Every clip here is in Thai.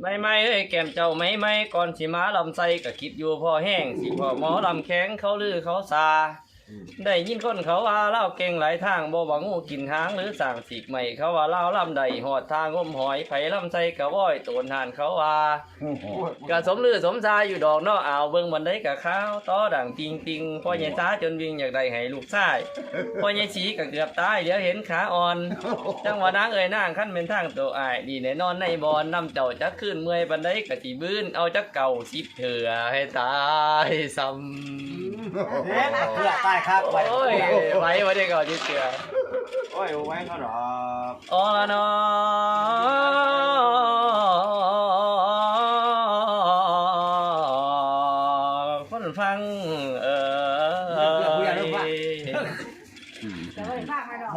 ไม่ไม่เอ้ยแก้มเจ้าไม่ไม่ก่อนสิมาลำไส้ก็คิดอยู่พอแห้งสิพอหมอลำแข็งเขาลือเขาซา ได้ยินคนเขาว่าเล่าเก่งหลายทางบ่ว่างูกินหางหรือสั่งสีกใหม่เขาว่าเล่าลำใดหอดทางงมหอยไผลำไส้กะว้อยโตนหานเขาว่ากะสมลือสมซาอยู่ดอกเนาะอ่าวเบิ่งบันไดกะข้าวต้อดังปิงปิงพ่อใหญ่ซาจนวิ่งอยากได้ให้ลูกชายพ่อใหญ่สีก็เกือบตายเดี๋ยวเห็นขาอ่อนจังหวะนางเอ่ยนางขั้นเป็นทางตัวอ้ายดีแน่นอนในบอนนำเจ้าจักขึ้นเมื่อยบันไดกะสิบื้นเอาจักเก่าสิบเถื่อให้ตายซ้ำเฮ้ยเพื่อตายครับไว้โอ้ยไว้ไว้ได้ก่อนสิเถื่อโอ้ยไว้เขาหรอกอ๋อละเนาะคนฟังเออ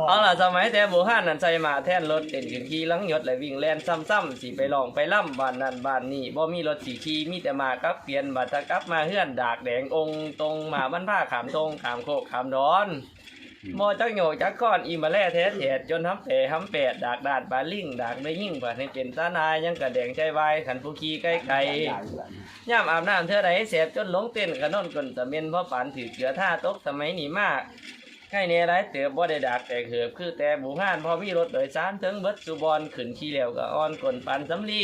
เอาล่ะสมัยแต่โบราณนั่นใส่มาแท่นรถเด่นขึ้นขี่หลังยศและวิ่งแล่นซ้ำๆสิไปลองไปล่ำบ้านนั่นบ้านนี่บ่มีรถสีขี่มีแต่มากับเปลี่ยนบัตรกลับมาเฮือนดากแดงองค์ตรงมาบ้านผ้าขามตรงขามโคกขามดอนมอจักโยกจักก้อนอีมาแล่แท้แถดจนทำแผลทำแปดดากดาดบาลิงดากได้ยิ่งกว่าให้เป็นตานายยังกระแดงใจวายขันผู้ขี่ใกล้ไกลย่ามอาบน้ำเธอใดเสพจนหลงเต้นกระนอนกลนตะเมนเพราะปานถือเกลือท่าตกสมัยนี้มาก ให้เนร้ายเติบบ่ได้ดักแต่เหือบคือแต่บูห้านพอมีรถโดยสารถึงเบิดสุบอนขึ้นขี้เหลวก็อ่อนกลนปานสำลี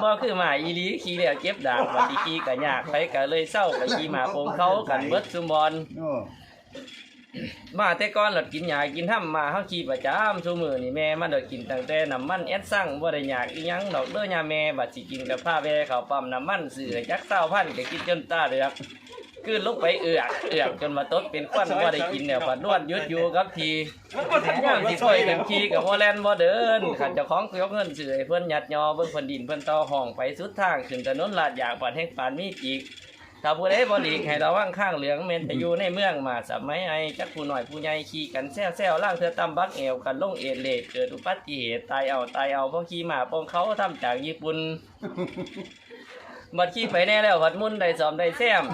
บ่คือหมาอีหลีขี้เหลวเจ็บดากบัดอีขี้ก็ยากไปก็เลยเศร้าไปขี้หมาโปงเขากันเบิดสุบอนมาแต่ก่อนหลดกินหยากินถ้ำมาเฮาขี่ประจำซุมื้อนี่แม่มันดดกินตั้งแต่น้ำมันแอดสั่งบ่ได้อยากอีหยังดอกเด้อยาแม่บัดสิกินกับผ้าแวเขาปั๊มน้ำมันซื้อให้จัก20,000ก็กินจนตาเหลือก คืนลงไปเอือกเอือกจนมาตดเป็นควันบ่ได้กินเนี่ยพัดนวดยุดอยู่กับทีย่างสิช่วยกันขี่กับบ่แล่นบ่เดินคันเจ้าของยกเงินซื้อให้เพิ่นยัดยอเบิ่งเพิ่นดินเพิ่นต่อห้องไปสุดทางขึ้นถนนลาดยางปานแห่งปานมีจีกถ้าผู้ใดบ่หลีกให้ระวังข้างเหลืองเมนไปอยู่ในเมืองมาสมัยไอ้จักผู้น้อยผู้ใหญ่ขี่กันแซวๆล่างเธอตำบักเอวกันลงเอ็นเลดเกิดอุบัติเหตุตายเอาตายเอาเพราะขี่หมาปองเขาทำจากญี่ปุ่น บัดขี่ไปแน่แล้วบัดมุนได้สอมได้แซม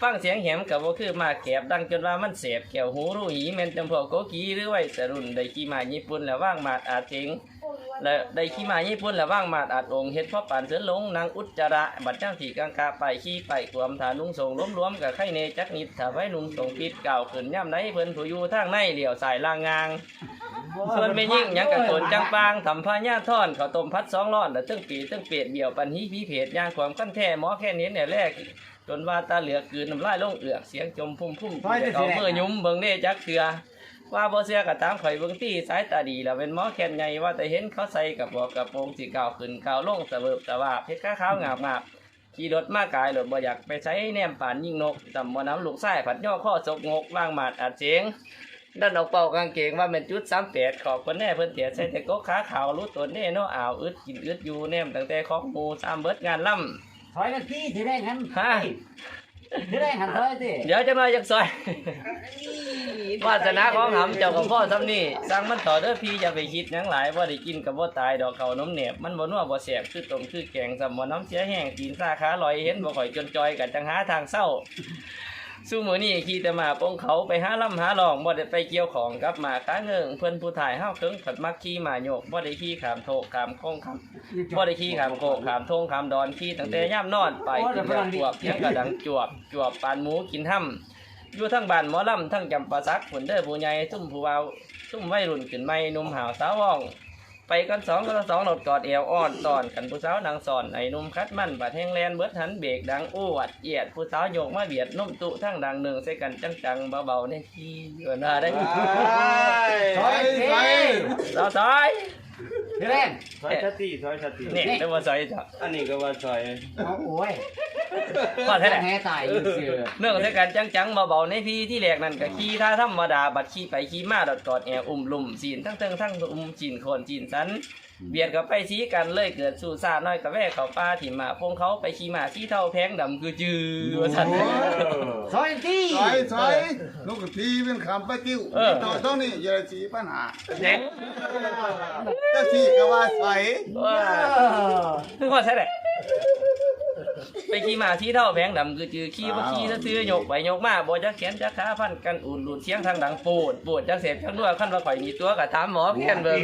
ฟังเสียงแหมกับว่าคือหมาแกบดังจนว่ามันเสียบแก้วหูรู้หีแม่นจำพวกโกกีหรือไว้สรุ่นได้ขี่มาญี่ปุ่นแล้วว่างมาดอาจเจงและได้ขี่มาญี่ปุ่นแล้วว่างมาดอาจองค์เฮ็ดเพราะปานเสือหลงนางอุจจาระบัดจ้างที่กังกาไปขี่ไปความฐานลุงส่งล้มรวมกับไข่เนจักนิดถ้าไว้ลุงส่งปิดเก่าวขึ้นย่ำไหนเพิ่นผู้อยู่ทางในเหลี่ยวสายลางงาง ส่วนไม่ยิ่งหยังกับโกนจังปางทำผ้าย่าท่อนข้าวต้มพัดสองร้อนแล้วตึ้งปีตึ้งเปียดเบี่ยวปันฮีพีเพจย่างความขั้นแท้หมอแค่นี้เนี่ยแรก จนว่าตาเหลือกกืนน้ำลายลงเอือกเสียงจมพุ่มพุ่มเอาเมื่อยุ้มเบิ่งเด้จักเถือว่าบ่เสียก็ตามข่อยเบิ่งที่สายตาดีแล้วเป็นหมอแค่นใหญ่ว่าแต่เห็นเขาใส่กับบอกกระโปรงสีขาวขึ้นขาวลงสะเบิบสะว่าเพชรข้าวงาบงาบขี่รถมากายรถบ่อยากไปใช้แนมป่านยิงนกตำบ่น้ำลูกไส้ผัดย่อข้อศกงกว่างหมาดอาจเจียง ดันออกเป่ากางเกงว่าเป็นจุดสามแปดขอบคนแน่เพิ่นเตียใส่แต่ก็ขาขาวรู้ตัวแน่เนาะอ่าวอึดกินอึดอยู่แนมตั้งแต่ของหมูสามเบิดงานล่ถอยกันพี่ถือได้หันำฮะถือได้หันถอยสิเดี๋ยวจะมาจากซอยวาสนาของหำเจ้ากับพ่อซ้ำนี่สั่งมันต่อเด้อพี่อย่าไปคิดหยังหลายว่าได้กินกับว่าตายดอกเขาน้ำเหน็บมันบ่นัวบ่แสบคือต้มคือแกงสำบ่น้ำเสียแห้งตีนซาขาลอยเห็นบ่ข่อยจนจอยกันจังหาทางเศร้า สู้มือนี่ขี่แต่มาปงเขาไปหาล่ำหาหลองบ่ได้ไปเกี่ยวของกับหมาค้าเงิงเพิ่นผู้ถ่ายห้าวเคิงผัดมักขี่หมาโยกบ่ได้ขี่ขามโถขามโค้งขามบ่ได้ขี่ขามโคกขามทงขามดอนขี่ตั้งแต่ย่ำนอนไปกินแบบจวบยังกระดังจวบจวบปานหมูกินห้ำอยู่ทั้งบ้านหมอลำทั้งจำปาสักผลเด้อผู้ใหญ่ซุ่มผู้เบาซุ่มวัยรุ่นขึ้นใหม่นุ่มหาวสาวว่อง ไปกันสองกันสองหลดกอดเอวอ้อนตอนกันผู้สาวนางสอนไอ้หนุ่มคัดมันบาดแห้งแลนเบิดหันเบรกดังอ้วดเอียดผู้สาวโยกมาเบียดนุ่มตุทั้งดังหนึ่งใส่กันจังๆเบาๆในที่เกินหน้าได้ถอยสิสาวซอย ถือได้ซอยสติซอยสตินี่เรียกว่าซอยจ้ะอันนี้ก็ว่าซอยเอาโอ้ยพอแท้แหละแห่ตายอยู่เสือเนื่องใส่กันจังๆเบาๆในพี่ที่แรกนั่นก็ขี่ท่าธรรมดาบัดขี่ไปขี่มาดอดกอดแอวอุ้มลุ่มจีนทั้งเทิงทั้งอุ้มจีนโคนจีนสันเบียดกับไปชี้กันเลยเกิดสู่ซาน้อยกับแว่เขาป้าถิ่มมาพงเขาไปขี่มาที่เท่าแพงดำคือจือว่าสันถอยพี่ซอยซอยลูกทีเป็นคำปะติ้วต่อต้องนี่อย่าสีปัญหาเน็ก ก็สีก็ว่าซอยว่าคือว่าใช่แหละไปขี่มาที่เท่าแพงดำคือจือขี่ว่าขี่ซื้อๆยกไปยกมาบ่จักแขนจักขาพันกันอุ่นหลุดเสียงทางดังปูดปวดจักเสพจักด้วยขั้นว่าข่อยมีตัวกับถามหมอเพี้ยนเบิ่ง